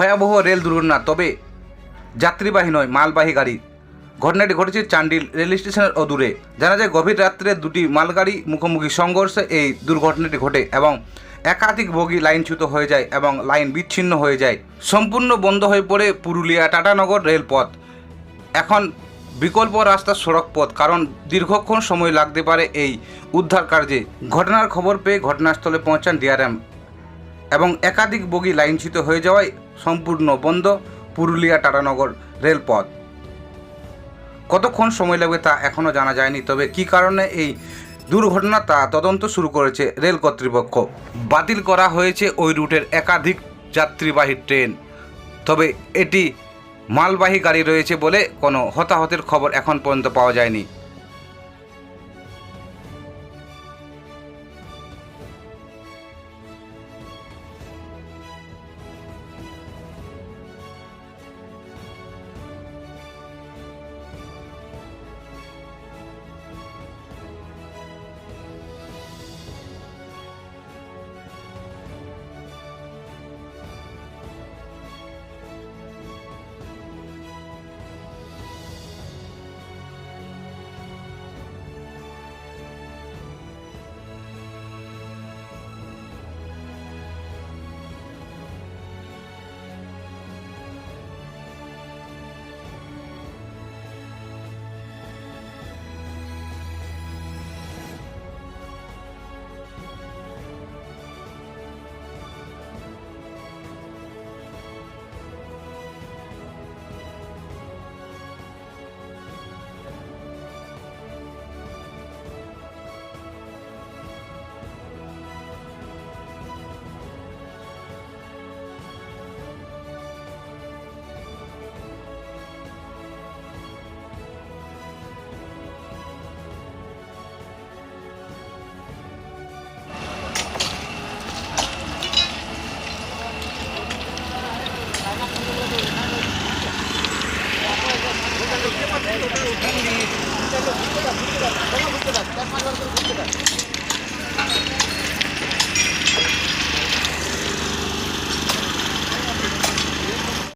ভয়াবহ রেল দুর্ঘটনা, তবে যাত্রীবাহী নয়, মালবাহী গাড়ি। ঘটনাটি ঘটেছে চান্ডিল রেল স্টেশনের অদূরে জানা যায়, গভীর রাত্রে দুটি মালগাড়ি মুখোমুখি সংঘর্ষে এই দুর্ঘটনাটি ঘটে এবং একাধিক বগি লাইনচ্যুত হয়ে যায় এবং লাইন বিচ্ছিন্ন হয়ে যায়। সম্পূর্ণ বন্ধ হয়ে পড়ে পুরুলিয়া টাটানগর রেলপথ। এখন বিকল্প রাস্তা সড়ক পথ, কারণ দীর্ঘক্ষণ সময় লাগতে পারে এই উদ্ধার কার্যে। ঘটনার খবর পেয়ে ঘটনাস্থলে পৌঁছান ডিআরএম এবং একাধিক বগি লাইনচ্যুত হয়ে যাওয়ায় সম্পূর্ণ বন্ধ পুরুলিয়া টাটানগর রেলপথ। কতক্ষণ সময় লাগবে তা এখনও জানা যায়নি, তবে কী কারণে এই দুর্ঘটনা তা তদন্ত শুরু করেছে রেল কর্তৃপক্ষ। বাতিল করা হয়েছে ওই রুটের একাধিক যাত্রীবাহী ট্রেন, তবে এটি মালবাহী গাড়ি রয়েছে বলে কোনো হতাহতের খবর এখন পর্যন্ত পাওয়া যায়নি। ঘুরতে থাক ঘুরতে থাক ঘুরতে থাক